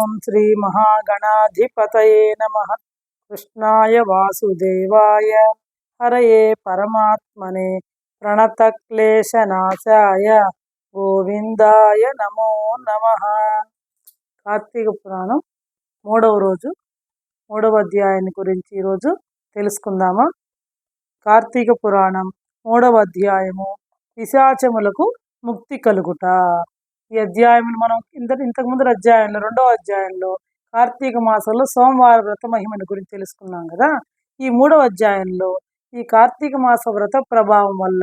ఓం శ్రీ మహాగణాధిపతయే నమ. కృష్ణాయ వాసుదేవాయ. హరయే పరమాత్మనే. ప్రణతక్లేశనాశాయ. గోవిందాయ నమో నమ. కార్తీక పురాణం మూడవ రోజు మూడవ అధ్యాయాన్ని గురించి ఈరోజు తెలుసుకుందామా? కార్తీక పురాణం మూడవ అధ్యాయము పిశాచములకు ముక్తి కలుగుట. ఈ అధ్యాయం మనం ఇంత ఇంతకు ముందు అధ్యాయంలో రెండవ అధ్యాయంలో కార్తీక మాసంలో సోమవార వ్రత మహిమని గురించి తెలుసుకున్నాం కదా? ఈ మూడవ అధ్యాయంలో ఈ కార్తీక మాస వ్రత ప్రభావం వల్ల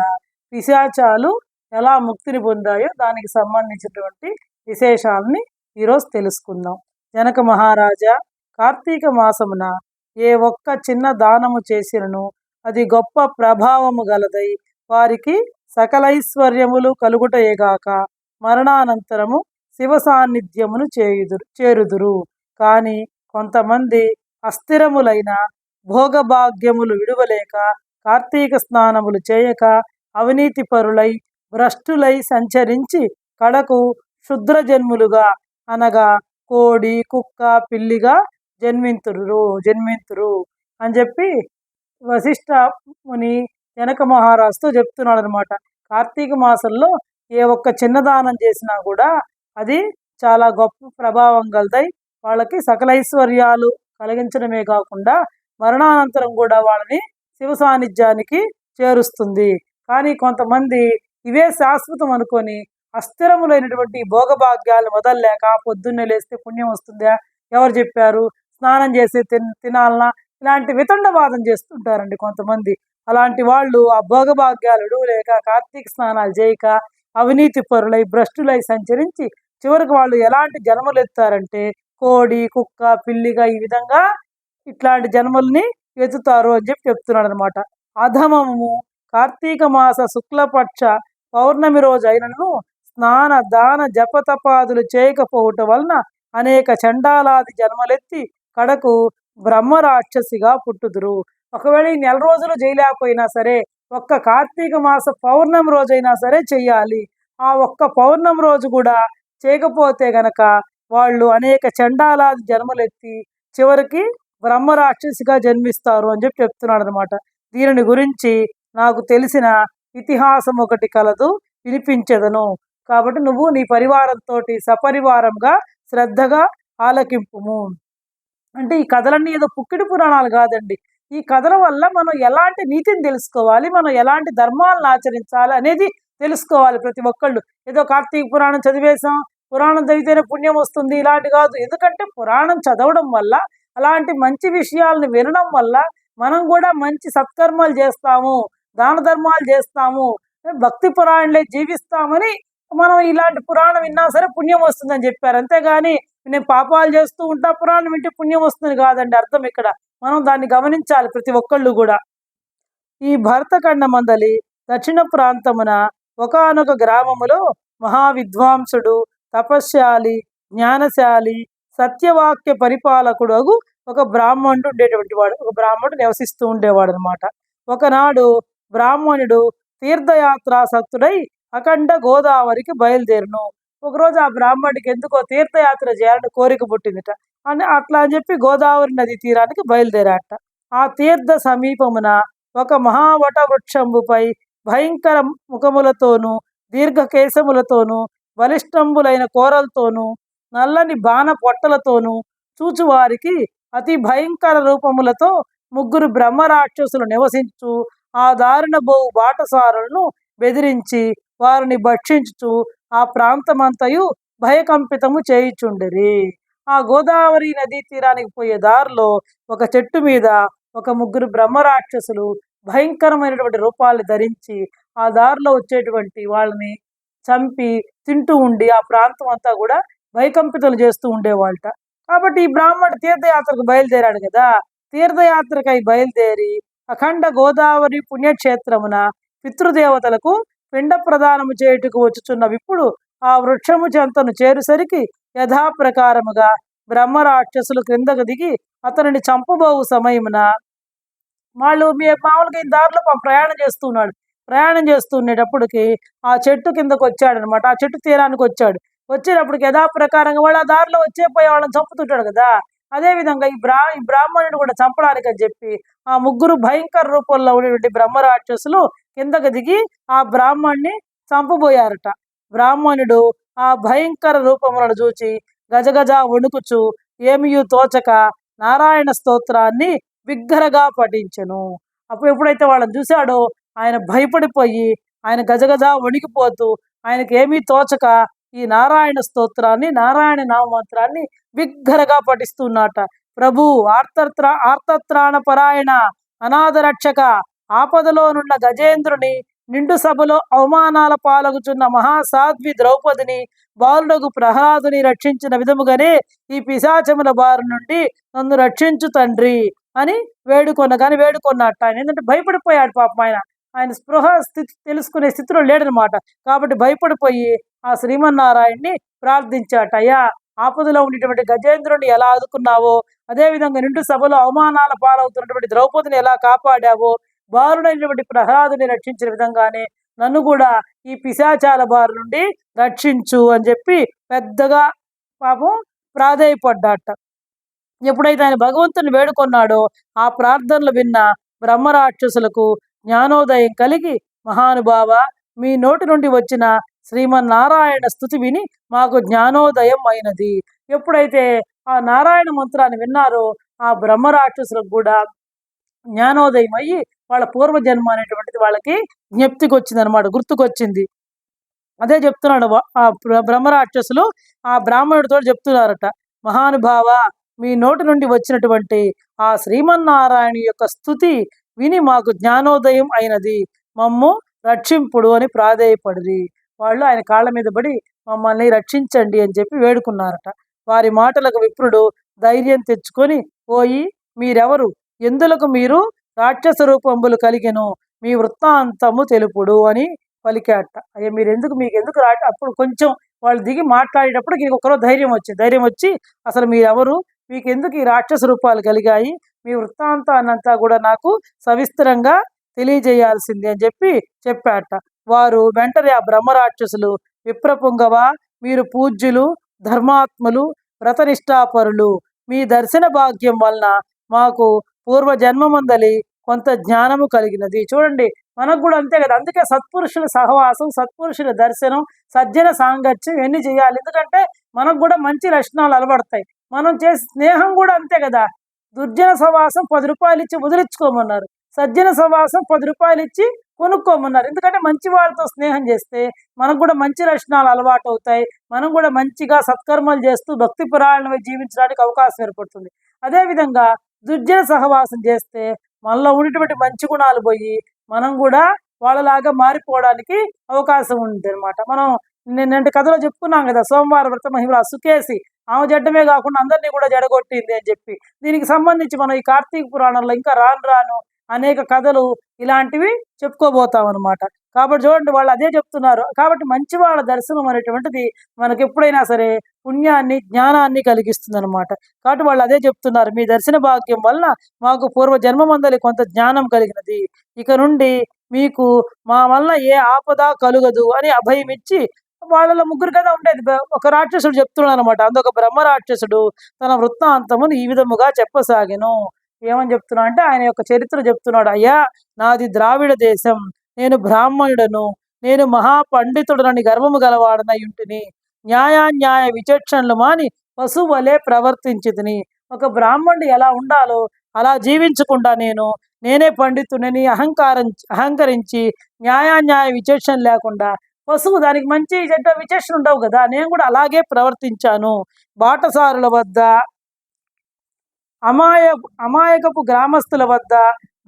పిశాచాలు ఎలా ముక్తిని పొందాయో దానికి సంబంధించినటువంటి విశేషాలని ఈరోజు తెలుసుకుందాం. జనక మహారాజా కార్తీక మాసమున ఏ ఒక్క చిన్న దానము చేసినను అది గొప్ప ప్రభావము గలదై వారికి సకలైశ్వర్యములు కలుగుటయేగాక మరణానంతరము శివ సాన్నిధ్యమును చేయుదురు చేరుదురు. కానీ కొంతమంది అస్థిరములైన భోగభాగ్యములు విడువలేక కార్తీక స్నానములు చేయక అవినీతి పరులై భ్రష్టులై సంచరించి కడకు శుద్ర జన్ములుగా అనగా కోడి కుక్క పిల్లిగా జన్మింతురు జన్మింతురు అని చెప్పి వశిష్ఠ ముని జనక మహారాజుతో చెప్తున్నాడు అనమాట కార్తీక మాసంలో ఏ ఒక్క చిన్నదానం చేసినా కూడా అది చాలా గొప్ప ప్రభావం కలదాయి వాళ్ళకి సకల ఐశ్వర్యాలు కలిగించడమే కాకుండా మరణానంతరం కూడా వాళ్ళని శివ సాన్నిధ్యానికి చేరుస్తుంది. కానీ కొంతమంది ఇవే శాశ్వతం అనుకొని అస్థిరములైనటువంటి భోగభాగ్యాలు వదలలేక పొద్దున్నే లేస్తే పుణ్యం వస్తుందా? ఎవరు చెప్పారు? స్నానం చేసి తిన్ తినాలనా? ఇలాంటి వితండవాదం చేస్తుంటారండి కొంతమంది. అలాంటి వాళ్ళు ఆ భోగభాగ్యాలు లేక కార్తీక స్నానాలు చేయక అవినీతి పరులై భ్రష్టులై సంచరించి చివరికి వాళ్ళు ఎలాంటి జన్మలు ఎత్తారంటే కోడి కుక్క పిల్లిగా ఈ విధంగా ఇట్లాంటి జన్మల్ని ఎత్తుతారు అని చెప్పి చెప్తున్నాడు అనమాట అధమము కార్తీక మాస శుక్లపక్ష పౌర్ణమి రోజు అయినను స్నాన దాన జపతపాదులు చేయకపోవటం వలన అనేక చండాలాది జన్మలెత్తి కడకు బ్రహ్మరాక్షసిగా పుట్టుదురు. ఒకవేళ ఈ నెల రోజులు చేయలేకపోయినా సరే ఒక్క కార్తీక మాస పౌర్ణమి రోజైనా సరే చెయ్యాలి. ఆ ఒక్క పౌర్ణమి రోజు కూడా చేయకపోతే గనక వాళ్ళు అనేక చండాలాది జన్మలెత్తి చివరికి బ్రహ్మరాక్షసిగా జన్మిస్తారు అని చెప్పి చెప్తున్నాడు అనమాట దీనిని గురించి నాకు తెలిసిన ఇతిహాసం ఒకటి కలదు వినిపించదను. కాబట్టి నువ్వు నీ పరివారంతో సపరివారంగా శ్రద్ధగా ఆలకింపుము. అంటే ఈ కథలన్నీ ఏదో పుక్కిడి పురాణాలు కాదండి. ఈ కథల వల్ల మనం ఎలాంటి నీతిని తెలుసుకోవాలి? మనం ఎలాంటి ధర్మాలను ఆచరించాలి అనేది తెలుసుకోవాలి ప్రతి ఒక్కళ్ళు. ఏదో కార్తీక పురాణం చదివేశాం పురాణం చదివితేనే పుణ్యం వస్తుంది ఇలాంటి కాదు. ఎందుకంటే పురాణం చదవడం వల్ల అలాంటి మంచి విషయాలను వినడం వల్ల మనం కూడా మంచి సత్కర్మాలు చేస్తాము దాన ధర్మాలు చేస్తాము భక్తి పురాణలే జీవిస్తామని మనం ఇలాంటి పురాణం విన్నా సరే పుణ్యం వస్తుందని చెప్పారు. అంతేగాని నేను పాపాలు చేస్తూ ఉంటా పురాణం వింటే పుణ్యం వస్తుంది కాదండి అర్థం ఇక్కడ. మనం దాన్ని గమనించాలి ప్రతి ఒక్కళ్ళు కూడా. ఈ భరతఖండ మందలి దక్షిణ ప్రాంతమున ఒకనొక గ్రామములో మహావిద్వాంసుడు తపశ్శాలి జ్ఞానశాలి సత్యవాక్య పరిపాలకుడు అగు ఒక బ్రాహ్మణుడు ఉండేటువంటి వాడు ఒక బ్రాహ్మణుడు నివసిస్తూ ఉండేవాడు అనమాట ఒకనాడు బ్రాహ్మణుడు తీర్థయాత్రాసక్తుడై అఖండ గోదావరికి బయలుదేరును. ఒకరోజు ఆ బ్రాహ్మణుడికి ఎందుకో తీర్థయాత్ర చేయాలని కోరిక పుట్టిందిట. అని అట్లా అని చెప్పి గోదావరి నది తీరానికి బయలుదేరాట ఆ తీర్థ సమీపమున ఒక మహావట వృక్షంబుపై భయంకర ముఖములతోనూ దీర్ఘకేశములతోనూ బలిష్టంబులైన కోరలతోనూ నల్లని బాణ పొట్టలతోనూ చూచువారికి అతి భయంకర రూపములతో ముగ్గురు బ్రహ్మరాక్షసులు నివసించు ఆ దారుణ బోవు బాటసారులను బెదిరించి వారిని భక్షించుచు ఆ ప్రాంతమంతయు భయకంపితము చేయుచుండిరి. ఆ గోదావరి నదీ తీరానికి పోయే దారిలో ఒక చెట్టు మీద ఒక ముగ్గురు బ్రహ్మరాక్షసులు భయంకరమైనటువంటి రూపాలు ధరించి ఆ దారిలో వచ్చేటువంటి వాళ్ళని చంపి తింటూ ఉండి ఆ ప్రాంతం అంతా కూడా భయకంపితలు చేస్తూ ఉండేవాళ్ళట. కాబట్టి ఈ బ్రాహ్మణుడు తీర్థయాత్రకు బయలుదేరాడు కదా. తీర్థయాత్రకై బయలుదేరి అఖండ గోదావరి పుణ్యక్షేత్రమున పితృదేవతలకు పిండ ప్రదానము చేయుటకు వచ్చుచున్న విప్పుడు ఆ వృక్షము చెంతను చేరుసరికి యథాప్రకారముగా బ్రహ్మరాక్షసులు క్రిందకు దిగి అతనిని చంపబోవు సమయమున వాళ్ళు మీ మామూలుగా ఈ దారిలో ప్రయాణం చేస్తున్నాడు. ప్రయాణం చేస్తుండేటప్పటికి ఆ చెట్టు కిందకు వచ్చాడు అనమాట ఆ చెట్టు తీరానికి వచ్చాడు. వచ్చేటప్పటికి యథాప్రకారంగా వాళ్ళ దారిలో వచ్చే పోయే వాళ్ళని చంపుతుంటాడు కదా. అదే విధంగా ఈ బ్రా ఈ బ్రాహ్మణుడు కూడా చంపడానికి అని చెప్పి ఆ ముగ్గురు భయంకర రూపంలో ఉండేటువంటి బ్రహ్మరాక్షసులు కిందకు దిగి ఆ బ్రాహ్మణ్ణి చంపబోయారట. బ్రాహ్మణుడు ఆ భయంకర రూపములను చూచి గజగజ వణుకుచు ఏమియు తోచక నారాయణ స్తోత్రాన్ని బిగ్గరగా పఠించెను. అప్పుడు ఎప్పుడైతే వాళ్ళని చూశాడో ఆయన భయపడిపోయి ఆయన గజగజ వణికిపోతూ ఆయనకి ఏమీ తోచక ఈ నారాయణ స్తోత్రాన్ని నారాయణ నామమంత్రాన్ని బిగ్గరగా పఠిస్తున్నట. ప్రభు ఆర్తత్ర ఆర్తత్రాణ పరాయణ అనాథరక్షక ఆపదలో ఆపదలోనున్న గజేంద్రుని నిండు సభలో అవమానాల పాలగుచున్న మహాసాధ్వి ద్రౌపదిని బాలుడగు ప్రహ్లాదుని రక్షించిన విధముగానే ఈ పిశాచముల బారి నుండి నన్ను రక్షించు తండ్రి అని వేడుకొన్న కానీ వేడుకొన్నట్ట ఆయన. ఎందుకంటే భయపడిపోయాడు పాపం ఆయన. ఆయన స్పృహ స్థితి తెలుసుకునే స్థితిలో లేడనమాట. కాబట్టి భయపడిపోయి ఆ శ్రీమన్నారాయణ్ణి ప్రార్థించాట అయ్యా ఆపదలో ఉండేటువంటి గజేంద్రుని ఎలా ఆదుకున్నావో అదేవిధంగా నిండు సభలో అవమానాల పాలవుతున్నటువంటి ద్రౌపదిని ఎలా కాపాడావో బారుడైనటువంటి ప్రహ్లాదుని రక్షించిన విధంగానే నన్ను కూడా ఈ పిశాచాల బారు నుండి రక్షించు అని చెప్పి పెద్దగా పాపం ప్రాధేయపడ్డాట. ఎప్పుడైతే ఆయన భగవంతుని వేడుకొన్నాడో ఆ ప్రార్థనలు విన్న బ్రహ్మరాక్షసులకు జ్ఞానోదయం కలిగి మహానుభావ మీ నోటి నుండి వచ్చిన శ్రీమన్నారాయణ స్థుతి విని మాకు జ్ఞానోదయం అయినది. ఎప్పుడైతే ఆ నారాయణ మంత్రాన్ని విన్నారో ఆ బ్రహ్మరాక్షసులకు కూడా జ్ఞానోదయం అయ్యి వాళ్ళ పూర్వజన్మ అనేటువంటిది వాళ్ళకి జ్ఞప్తికి వచ్చింది అనమాట గుర్తుకొచ్చింది. అదే చెప్తున్నాడు ఆ బ్రహ్మరాక్షసులు ఆ బ్రాహ్మణుడితో చెప్తున్నారట మహానుభావ మీ నోటి నుండి వచ్చినటువంటి ఆ శ్రీమన్నారాయణ యొక్క స్థుతి విని మాకు జ్ఞానోదయం అయినది. మమ్ము రక్షింపుడు అని ప్రాధేయపడిరి. వాళ్ళు ఆయన కాళ్ళ మీద పడి మమ్మల్ని రక్షించండి అని చెప్పి వేడుకున్నారట. వారి మాటలకు విప్రుడు ధైర్యం తెచ్చుకొని పోయి మీరెవరు? ఎందులకు మీరు రాక్షస రూపంబులు కలిగెను మీ వృత్తాంతము తెలుపుడు అని పలికాట. అయ్యా మీరు ఎందుకు మీకు ఎందుకు రా? అప్పుడు కొంచెం వాళ్ళు దిగి మాట్లాడేటప్పుడు ఇంక ఒకరో ధైర్యం వచ్చింది ధైర్యం వచ్చి అసలు మీరెవరు? మీకు ఎందుకు ఈ రాక్షస రూపాలు కలిగాయి? మీ వృత్తాంతాన్నంతా కూడా నాకు సవిస్తరంగా తెలియజేయాల్సింది అని చెప్పి చెప్పాట. వారు వెంటనే ఆ బ్రహ్మరాక్షసులు విప్రపుంగవ మీరు పూజ్యులు ధర్మాత్ములు వ్రతనిష్టాపరులు మీ దర్శన భాగ్యం వలన మాకు పూర్వ జన్మమందలి కొంత జ్ఞానము కలిగినది. చూడండి మనకు కూడా అంతే కదా. అందుకే సత్పురుషుల సహవాసం సత్పురుషుల దర్శనం సజ్జన సాంగత్యం ఇవన్నీ చేయాలి? ఎందుకంటే మనకు కూడా మంచి లక్షణాలు అలవడతాయి. మనం చేసే స్నేహం కూడా అంతే కదా. దుర్జన సహవాసం పది రూపాయలు ఇచ్చి వదిలించుకోమన్నారు. సజ్జన సహవాసం పది రూపాయలు ఇచ్చి కొనుక్కోమన్నారు. ఎందుకంటే మంచి వాళ్ళతో స్నేహం చేస్తే మనకు కూడా మంచి లక్షణాలు అలవాటు అవుతాయి. మనం కూడా మంచిగా సత్కర్మలు చేస్తూ భక్తి పురాణమై జీవించడానికి అవకాశం ఏర్పడుతుంది. అదేవిధంగా దుర్జన సహవాసం చేస్తే మనలో ఉన్నటువంటి మంచి గుణాలు పోయి మనం కూడా వాళ్ళలాగా మారిపోవడానికి అవకాశం ఉంటుంది అనమాట మనం నిన్నటి కథలో చెప్పుకున్నాం కదా సోమవారం వ్రత మహిళ సుకేసి ఆమె జడ్డమే కాకుండా అందరినీ కూడా జడగొట్టింది అని చెప్పి. దీనికి సంబంధించి మనం ఈ కార్తీక పురాణంలో ఇంకా రాను రాను అనేక కథలు ఇలాంటివి చెప్పుకోబోతాం అనమాట కాబట్టి చూడండి వాళ్ళు అదే చెప్తున్నారు. కాబట్టి మంచి వాళ్ళ దర్శనం అనేటువంటిది మనకి ఎప్పుడైనా సరే పుణ్యాన్ని జ్ఞానాన్ని కలిగిస్తుంది అనమాట కాబట్టి వాళ్ళు అదే చెప్తున్నారు. మీ దర్శన భాగ్యం వలన మాకు పూర్వ జన్మమందలి కొంత జ్ఞానం కలిగినది. ఇక నుండి మీకు మా వలన ఏ ఆపద కలుగదు అని అభయం ఇచ్చి వాళ్ళలో ముగ్గురు కదా ఉండేది. ఒక రాక్షసుడు చెప్తున్నాడు అనమాట అందుక బ్రహ్మ రాక్షసుడు. తన వృత్తాంతమును ఈ విధముగా చెప్పసాగాను. ఏమని చెప్తున్నా అంటే ఆయన యొక్క చరిత్ర చెప్తున్నాడు. అయ్యా నాది ద్రావిడ దేశం. నేను బ్రాహ్మణుడను నేను మహాపండితుడనని గర్వము గలవాడనై ఉంటిని. న్యాయాన్యాయ విచక్షణలు మాని పశువు వలె ప్రవర్తించితిని. ఒక బ్రాహ్మణుడు ఎలా ఉండాలో అలా జీవించకుండా నేను నేనే పండితుడిని అహంకారం అహంకరించి న్యాయాన్యాయ విచక్షణ లేకుండా పశువు దానికి మంచి చెడ్డ విచక్షణ ఉండవు కదా నేను కూడా అలాగే ప్రవర్తించాను. బాటసారుల వద్ద అమాయ అమాయకపు గ్రామస్తుల వద్ద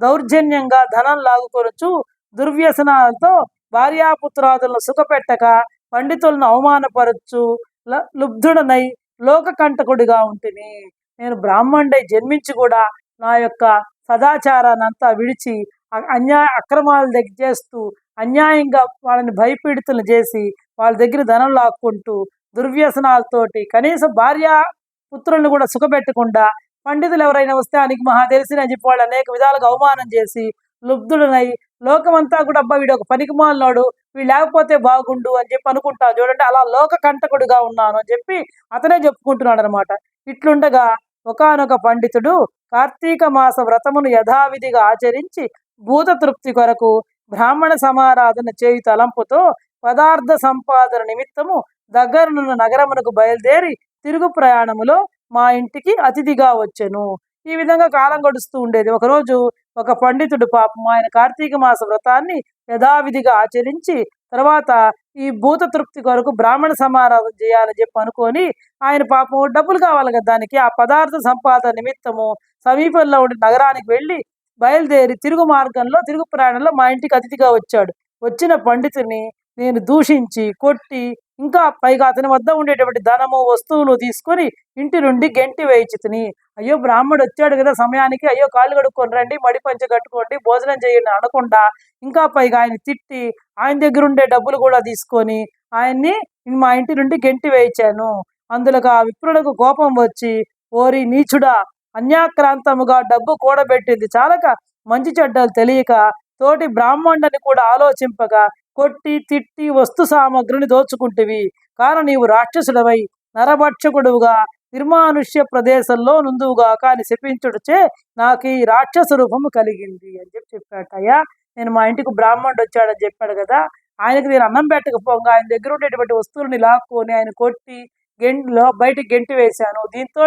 దౌర్జన్యంగా ధనం లాగుకొనచ్చు దుర్వ్యసనాలతో భార్యాపుత్రాదులను సుఖపెట్టక పండితులను అవమానపరచు లుబ్ధుడనై లోకకంటకుడిగా ఉంటిని. నేను బ్రాహ్మణుడై జన్మించి కూడా నా యొక్క సదాచారాన్ని అంతా విడిచి అన్యాయ అక్రమాలు దగ్గర చేస్తూ అన్యాయంగా వాళ్ళని భయపీడితులు చేసి వాళ్ళ దగ్గర ధనం లాక్కుంటూ దుర్వ్యసనాలతోటి కనీసం భార్య పుత్రులను కూడా సుఖపెట్టకుండా పండితులు ఎవరైనా వస్తే ఆయనకి మహా తెలిసిన అని చెప్పి వాళ్ళు అనేక విధాలుగా అవమానం చేసి లుబ్ధుడనై లోకమంతా కూడా అబ్బా వీడు ఒక పనికిమాలినాడు వీడు లేకపోతే బాగుండు అని చెప్పి అనుకుంటాను చూడండి అలా లోక కంటకుడుగా ఉన్నాను అని చెప్పి అతనే చెప్పుకుంటున్నాడు అనమాట ఇట్లుండగా ఒకానొక పండితుడు కార్తీక మాస వ్రతమును యథావిధిగా ఆచరించి భూత తృప్తి కొరకు బ్రాహ్మణ సమారాధన చేయి తలంపుతో పదార్థ సంపాదన నిమిత్తము దగ్గరనున్న నగరమునకు బయలుదేరి తిరుగు ప్రయాణములో మా ఇంటికి అతిథిగా వచ్చెను. ఈ విధంగా కాలం గడుస్తూ ఉండేది. ఒకరోజు ఒక పండితుడు పాపం. ఆయన కార్తీక మాస వ్రతాన్ని యథావిధిగా ఆచరించి తర్వాత ఈ భూత తృప్తి కొరకు బ్రాహ్మణ సమారాధన చేయాలని చెప్పి అనుకొని ఆయన పాపం డబ్బులు కావాలి కదా దానికి. ఆ పదార్థ సంపాదన నిమిత్తము సమీపంలో ఉండే నగరానికి వెళ్ళి బయలుదేరి తిరుగు మార్గంలో తిరుగు ప్రయాణంలో మా ఇంటికి అతిథిగా వచ్చాడు. వచ్చిన పండితుని నేను దూషించి కొట్టి ఇంకా పైగా అతని వద్ద ఉండేటువంటి ధనము వస్తువులు తీసుకొని ఇంటి నుండి గెంటి వేయిచితిని అయ్యో బ్రాహ్మడు వచ్చాడు కదా సమయానికి అయ్యో కాళ్ళు కడుక్కొని రండి మడి పంచ కట్టుకోండి భోజనం చేయండి అనకుండా ఇంకా పైగా ఆయన తిట్టి ఆయన దగ్గర ఉండే డబ్బులు కూడా తీసుకొని ఆయన్ని మా ఇంటి నుండి గెంటి వేయించాను. అందులో ఆ విప్రులకు కోపం వచ్చి ఓరి నీచుడా అన్యాక్రాంతముగా డబ్బు కూడబెట్టింది చాలక మంచి చెడ్డలు తెలియక తోటి బ్రాహ్మణుని కూడా ఆలోచింపగా కొట్టి తిట్టి వస్తు సామగ్రిని దోచుకుంటేవి. కాన నీవు రాక్షసుడవై నరభక్షకుడుగా నిర్మానుష్య ప్రదేశంలో నుందువుగాక కానీ శపించుడుచే నాకు ఈ రాక్షస రూపము కలిగింది అని చెప్పి చెప్పాట అయ్యా నేను మా ఇంటికి బ్రాహ్మణుడు వచ్చాడని చెప్పాడు కదా. ఆయనకి నేను అన్నం పెట్టకపోగా ఆయన దగ్గర ఉండేటువంటి వస్తువులని లాక్కొని ఆయన కొట్టి గెంట్లో బయటికి గెంటి వేశాను. దీంతో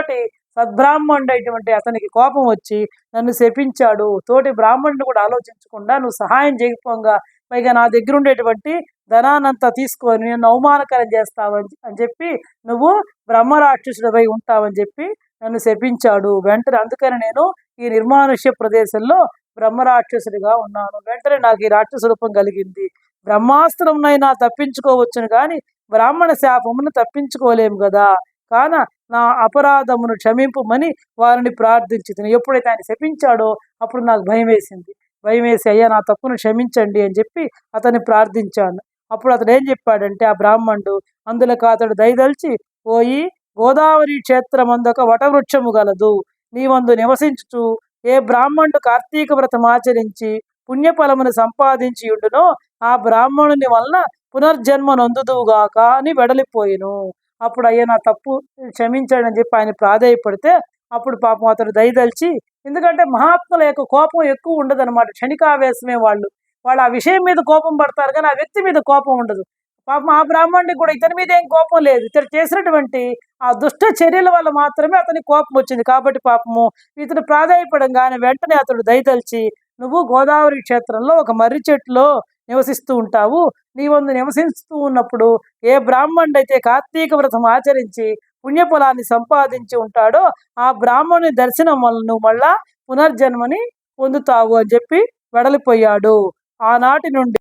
సద్బ్రాహ్మణుడైనటువంటి అతనికి కోపం వచ్చి నన్ను శపించాడు. తోటి బ్రాహ్మణుడు కూడా ఆలోచించకుండా నువ్వు సహాయం చేయకపోగా. పైగా నా దగ్గర ఉండేటువంటి ధనానంతా తీసుకొని నేను అవమానకరం చేస్తావని అని చెప్పి నువ్వు బ్రహ్మరాక్షసుడిపై ఉంటావని చెప్పి నన్ను శపించాడు. వెంటనే అందుకని నేను ఈ నిర్మానుష్య ప్రదేశంలో బ్రహ్మరాక్షసుడిగా ఉన్నాను. వెంటనే నాకు ఈ రాక్షస రూపం కలిగింది. బ్రహ్మాస్త్రంనైనా తప్పించుకోవచ్చును కానీ బ్రాహ్మణ శాపమును తప్పించుకోలేము కదా కాన నా అపరాధమును క్షమింపమని వారిని ప్రార్థించింది ఎప్పుడైతే ఆయన శపించాడో అప్పుడు నాకు భయం వేసింది భయం వేసి అయ్యా నా తప్పును క్షమించండి అని చెప్పి అతన్ని ప్రార్థించాను. అప్పుడు అతడు ఏం చెప్పాడంటే ఆ బ్రాహ్మణుడు అందులోకి అతడు దయదలిచి పోయి గోదావరి క్షేత్రమందొక వటవృక్షము గలదు. నీవందు నివసించుచు ఏ బ్రాహ్మణుడు కార్తీక వ్రతం ఆచరించి పుణ్యఫలమును సంపాదించి ఉండునో ఆ బ్రాహ్మణుని వలన పునర్జన్మ నొందుదువుగాక అని వెడలిపోయిను. అప్పుడు అయ్యా నా తప్పు క్షమించాడని చెప్పి ఆయన ప్రాధాయపడితే అప్పుడు పాపం అతడు దయదలిచి ఎందుకంటే మహాత్ముల యొక్క కోపం ఎక్కువ ఉండదు అనమాట క్షణికావేశమే వాళ్ళు. వాళ్ళు ఆ విషయం మీద కోపం పడతారు కానీ ఆ వ్యక్తి మీద కోపం ఉండదు. పాపం ఆ బ్రాహ్మణుడికి కూడా ఇతని మీద ఏం కోపం లేదు. ఇతను చేసినటువంటి ఆ దుష్ట చర్యల వల్ల మాత్రమే అతనికి కోపం వచ్చింది. కాబట్టి పాపము ఇతను ప్రాధాయపడంగానే వెంటనే అతడు దయతలిచి నువ్వు గోదావరి క్షేత్రంలో ఒక మర్రి చెట్టులో నివసిస్తూ ఉంటావు. నీ వందు నివసిస్తూ ఉన్నప్పుడు ఏ బ్రాహ్మణుడు అయితే కార్తీక వ్రతం ఆచరించి పుణ్యఫలాన్ని సంపాదించి ఉంటాడో ఆ బ్రాహ్మణుని దర్శనం వల్ల నువ్వు మళ్ళా పునర్జన్మని పొందుతావు అని చెప్పి వెడలిపోయాడు. ఆనాటి నుండి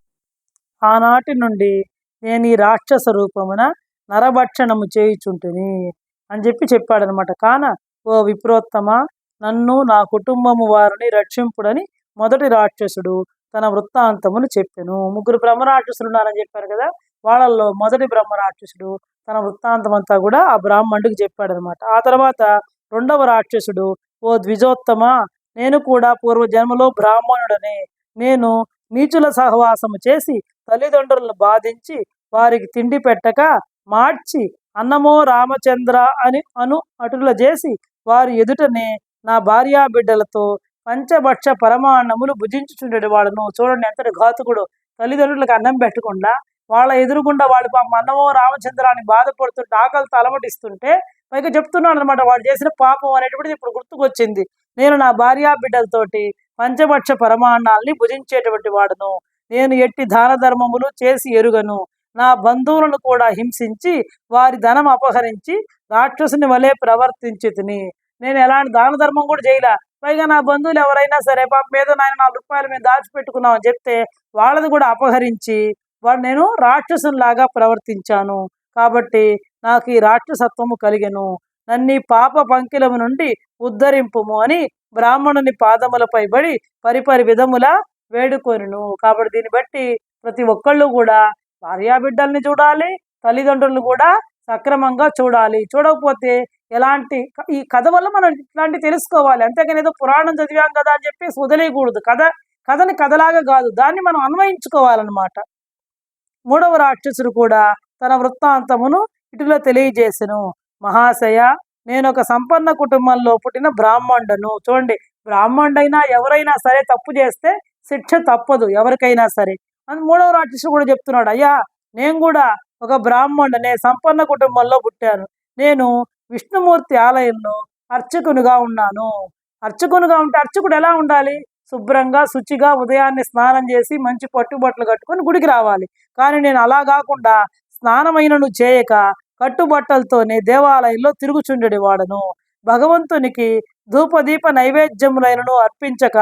ఆనాటి నుండి నేను ఈ రాక్షస రూపమున నరభక్షణము చేయుచుంటుని అని చెప్పి చెప్పాడనమాట కాన ఓ విప్రోత్తమ నన్ను నా కుటుంబము వారిని రక్షింపుడని మొదటి రాక్షసుడు తన వృత్తాంతమును చెప్పాను. ముగ్గురు బ్రహ్మరాక్షసులు ఉన్నారని చెప్పారు కదా వాళ్ళల్లో మొదటి బ్రహ్మరాక్షసుడు తన వృత్తాంతం అంతా కూడా ఆ బ్రాహ్మణుడికి చెప్పాడనమాట ఆ తర్వాత రెండవ రాక్షసుడు ఓ ద్విజోత్తమ నేను కూడా పూర్వ జన్మలో బ్రాహ్మణుడని నేను నీచుల సహవాసము చేసి తల్లిదండ్రులను బాధించి వారికి తిండి పెట్టక మార్చి అన్నమో రామచంద్ర అని అను అటుల చేసి వారి ఎదుటనే నా భార్యా బిడ్డలతో పంచభక్ష పరమాన్నములు భుజించుచుండే వాడును. చూడండి ఎంతటి ఘాతుకుడు. తల్లిదండ్రులకు అన్నం పెట్టకుండా వాళ్ళ ఎదురుగుండా వాళ్ళు పాపం అన్నమో రామచంద్రాన్ని బాధపడుతుంటే ఆకలితో అలమటిస్తుంటే పైగా చెప్తున్నాను అనమాట వాడు చేసిన పాపం అనేటువంటిది ఇప్పుడు గుర్తుకొచ్చింది. నేను నా భార్యా బిడ్డలతోటి పంచభక్ష పరమాన్నాల్ని భుజించేటువంటి వాడును. నేను ఎట్టి దాన ధర్మములు చేసి ఎరుగను. నా బంధువులను కూడా హింసించి వారి ధనం అపహరించి రాక్షసుని వలె ప్రవర్తించి నేను ఎలాంటి దాన ధర్మం కూడా చేయలే. పైగా నా బంధువులు ఎవరైనా సరే పాప మీద నాయన నాలుగు రూపాయలు మేము దాచిపెట్టుకున్నాం అని చెప్తే వాళ్ళది కూడా అపహరించి వాడు నేను రాక్షసునిలాగా ప్రవర్తించాను. కాబట్టి నాకు ఈ రాక్షసత్వము కలిగను. నన్ను పాప పంకిలము నుండి ఉద్ధరింపుము అని బ్రాహ్మణుని పాదములపై బడి పరిపరి విధముల వేడుకొనును. కాబట్టి దీన్ని బట్టి ప్రతి ఒక్కళ్ళు కూడా భార్యాబిడ్డల్ని చూడాలి తల్లిదండ్రులు కూడా సక్రమంగా చూడాలి. చూడకపోతే ఎలాంటి ఈ కథ వల్ల మనం ఇట్లాంటివి తెలుసుకోవాలి. అంతేగాని ఏదో పురాణం చదివాం కదా అని చెప్పి వదిలేయకూడదు. కథ కథని కథలాగా కాదు. దాన్ని మనం అన్వయించుకోవాలన్నమాట. మూడవ రాక్షసుడు కూడా తన వృత్తాంతమును ఇటులో తెలియజేసెను. మహాశయ నేను ఒక సంపన్న కుటుంబంలో పుట్టిన బ్రాహ్మణుడను. చూడండి బ్రాహ్మణుడైనా ఎవరైనా సరే తప్పు చేస్తే శిక్ష తప్పదు ఎవరికైనా సరే. అని మూడవ రాక్షసుడు కూడా చెప్తున్నాడు అయ్యా నేను కూడా ఒక బ్రాహ్మణుడనే సంపన్న కుటుంబంలో పుట్టాను. నేను విష్ణుమూర్తి ఆలయంలో అర్చకునిగా ఉన్నాను. అర్చకునిగా ఉంటే అర్చకుడు ఎలా ఉండాలి? శుభ్రంగా శుచిగా ఉదయాన్నే స్నానం చేసి మంచి పట్టుబట్టలు కట్టుకొని గుడికి రావాలి. కానీ నేను అలా కాకుండా స్నానమైనను చేయక కట్టుబట్టలతోనే దేవాలయంలో తిరుగుచుండెడి వాడను. భగవంతునికి ధూపదీప నైవేద్యములైనను అర్పించక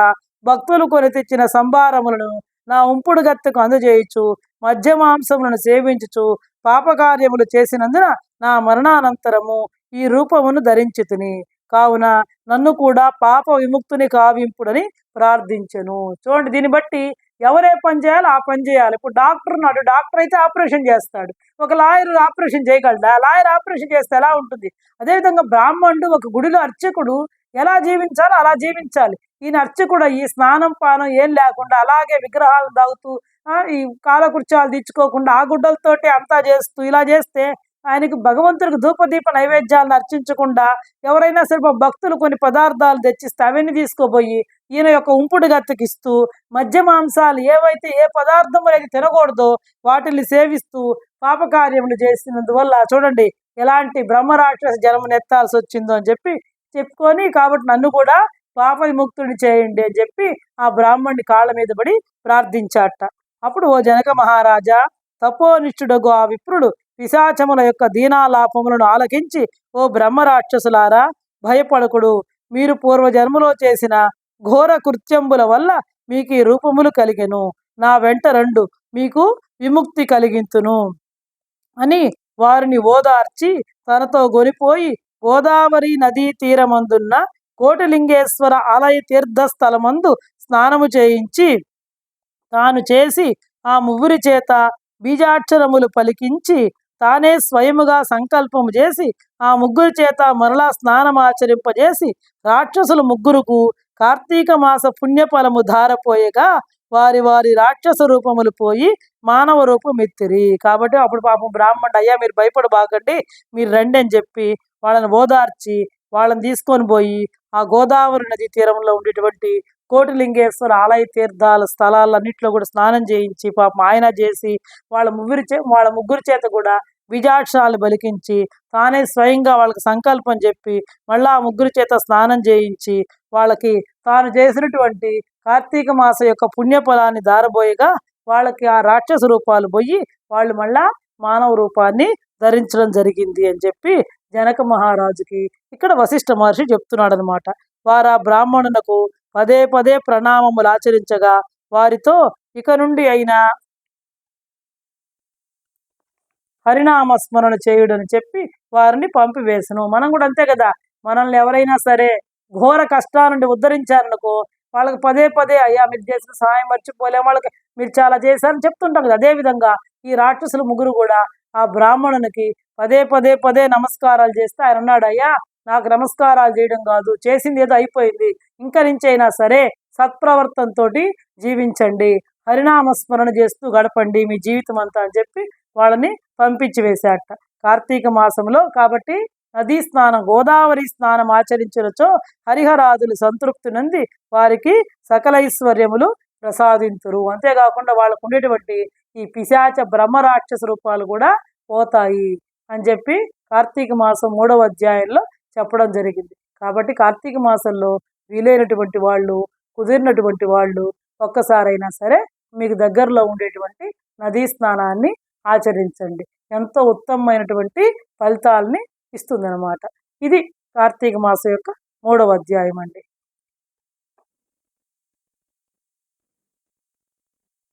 భక్తులు కొని తెచ్చిన సంభారములను నా ఉంపుడు గత్తెకు అందజేయచ్చు మధ్య మాంసములను సేవించుచు పాపకార్యములు చేసినందున నా మరణానంతరము ఈ రూపమును ధరించి తిని కావున నన్ను కూడా పాప విముక్తుని కావింపుడని ప్రార్థించను. చూడండి దీన్ని బట్టి ఎవరే పని చేయాలో ఆ పని చేయాలి. ఇప్పుడు డాక్టర్ ఉన్నాడు డాక్టర్ అయితే ఆపరేషన్ చేస్తాడు. ఒక లాయర్ ఆపరేషన్ చేయగలడా? లాయర్ ఆపరేషన్ చేస్తే ఎలా ఉంటుంది? అదేవిధంగా బ్రాహ్మణుడు ఒక గుడిలో అర్చకుడు ఎలా జీవించాలో అలా జీవించాలి. ఈయన అర్చకుడు ఈ స్నానం పానం ఏం లేకుండా అలాగే విగ్రహాలు తాగుతూ ఈ కాలకృత్యాలు తెచ్చుకోకుండా ఆ గుడ్డలతోటి అంతా చేస్తూ ఇలా చేస్తే ఆయనకు భగవంతుడికి ధూపదీప నైవేద్యాలను అర్చించకుండా ఎవరైనా సరే భక్తులు కొన్ని పదార్థాలు తెచ్చిస్తే అవన్నీ తీసుకోబోయి ఈయన యొక్క ఉంపుడు గత్తకిస్తూ మధ్య మాంసాలు ఏవైతే ఏ పదార్థములు అయితే తినకూడదో వాటిని సేవిస్తూ పాపకార్యములు చేసినందువల్ల చూడండి ఎలాంటి బ్రహ్మరాక్షస జన్మను ఎత్తాల్సి వచ్చిందో అని చెప్పి చెప్పుకొని కాబట్టి నన్ను కూడా పాప విముక్తుడిని చేయండి అని చెప్పి ఆ బ్రాహ్మణుని కాళ్ళ మీద పడి ప్రార్థించాట. అప్పుడు ఓ జనక మహారాజా తపోనిష్ఠుడగు ఆ విప్రుడు పిశాచముల యొక్క దీనాలాపములను ఆలకించి ఓ బ్రహ్మరాక్షసులారా భయపడకుడు. మీరు పూర్వజన్మలో చేసిన ఘోర కృత్యంబుల వల్ల మీకు ఈ రూపములు కలిగెను. నా వెంట రెండు మీకు విముక్తి కలిగింతును. అని వారిని ఓదార్చి తనతో గొనిపోయి గోదావరి నదీ తీరమందున్న కోటిలింగేశ్వర ఆలయ తీర్థస్థలమందు స్నానము చేయించి తాను చేసి ఆ ముగ్గురి చేత బీజాక్షరములు పలికించి తానే స్వయముగా సంకల్పము చేసి ఆ ముగ్గురి చేత మరలా స్నానమాచరింపజేసి రాక్షసులు ముగ్గురుకు కార్తీక మాస పుణ్యఫలము ధారపోయగా వారి వారి రాక్షస రూపములు పోయి మానవ రూపం ఎత్తిరి కాబట్టి అప్పుడు పాపం బ్రాహ్మణుడు అయ్యా మీరు భయపడబాకండి మీరు రండి అని చెప్పి వాళ్ళని ఓదార్చి వాళ్ళని తీసుకొని పోయి ఆ గోదావరి నది తీరంలో ఉండేటువంటి కోటిలింగేశ్వర ఆలయ తీర్థాల స్థలాలన్నింటిలో కూడా స్నానం చేయించి పాపం ఆయన చేసి వాళ్ళ ముగ్గురి చే వాళ్ళ ముగ్గురి చేత కూడా బీజాక్షరాలు బలికించి తానే స్వయంగా వాళ్ళకి సంకల్పం చెప్పి మళ్ళీ ఆ ముగ్గురి చేత స్నానం చేయించి వాళ్ళకి తాను చేసినటువంటి కార్తీక మాస యొక్క పుణ్యఫలాన్ని దారబోయగా వాళ్ళకి ఆ రాక్షస రూపాలు పోయి వాళ్ళు మళ్ళా మానవ రూపాన్ని ధరించడం జరిగింది అని చెప్పి జనక మహారాజుకి ఇక్కడ వశిష్ఠ మహర్షి చెప్తున్నాడు అనమాట వారు ఆ బ్రాహ్మణునకు పదే పదే ప్రణామములు ఆచరించగా వారితో ఇక నుండి అయినా హరినామస్మరణ చేయుడని చెప్పి వారిని పంపివేసను. మనం కూడా అంతే కదా మనల్ని ఎవరైనా సరే ఘోర కష్టాల నుండి ఉద్ధరించారనుకో వాళ్ళకి పదే పదే అయ్యా మీరు చేసిన సహాయం మర్చిపోలే వాళ్ళకి మీరు చాలా చేశారని చెప్తుంటాం కదా. అదేవిధంగా ఈ రాక్షసుల ముగ్గురు కూడా ఆ బ్రాహ్మణునికి పదే పదే పదే నమస్కారాలు చేస్తే ఆయన అన్నాడు అయ్యా నాకు నమస్కారాలు చేయడం కాదు చేసింది ఏదో అయిపోయింది. ఇంకా నుంచైనా సరే సత్ప్రవర్తనతోటి జీవించండి. హరినామస్మరణ చేస్తూ గడపండి మీ జీవితం అంతా అని చెప్పి వాళ్ళని పంపించి వేశాట కార్తీక మాసంలో కాబట్టి నదీ స్నానం గోదావరి స్నానం ఆచరించినచో హరిహరాదులు సంతృప్తి నంది వారికి సకలైశ్వర్యములు ప్రసాదింతురు. అంతేకాకుండా వాళ్ళకు ఉండేటువంటి ఈ పిశాచ బ్రహ్మరాక్షస రూపాలు కూడా పోతాయి అని చెప్పి కార్తీక మాసం మూడవ అధ్యాయంలో చెప్పడం జరిగింది. కాబట్టి కార్తీక మాసంలో వీలైనటువంటి వాళ్ళు కుదిరినటువంటి వాళ్ళు ఒక్కసారైనా సరే మీకు దగ్గరలో ఉండేటువంటి నదీ స్నానాన్ని ఆచరించండి. ఎంతో ఉత్తమమైనటువంటి ఫలితాలని ఇస్తుందన్నమాట. ఇది కార్తీక మాసం యొక్క మూడవ అధ్యాయం అండి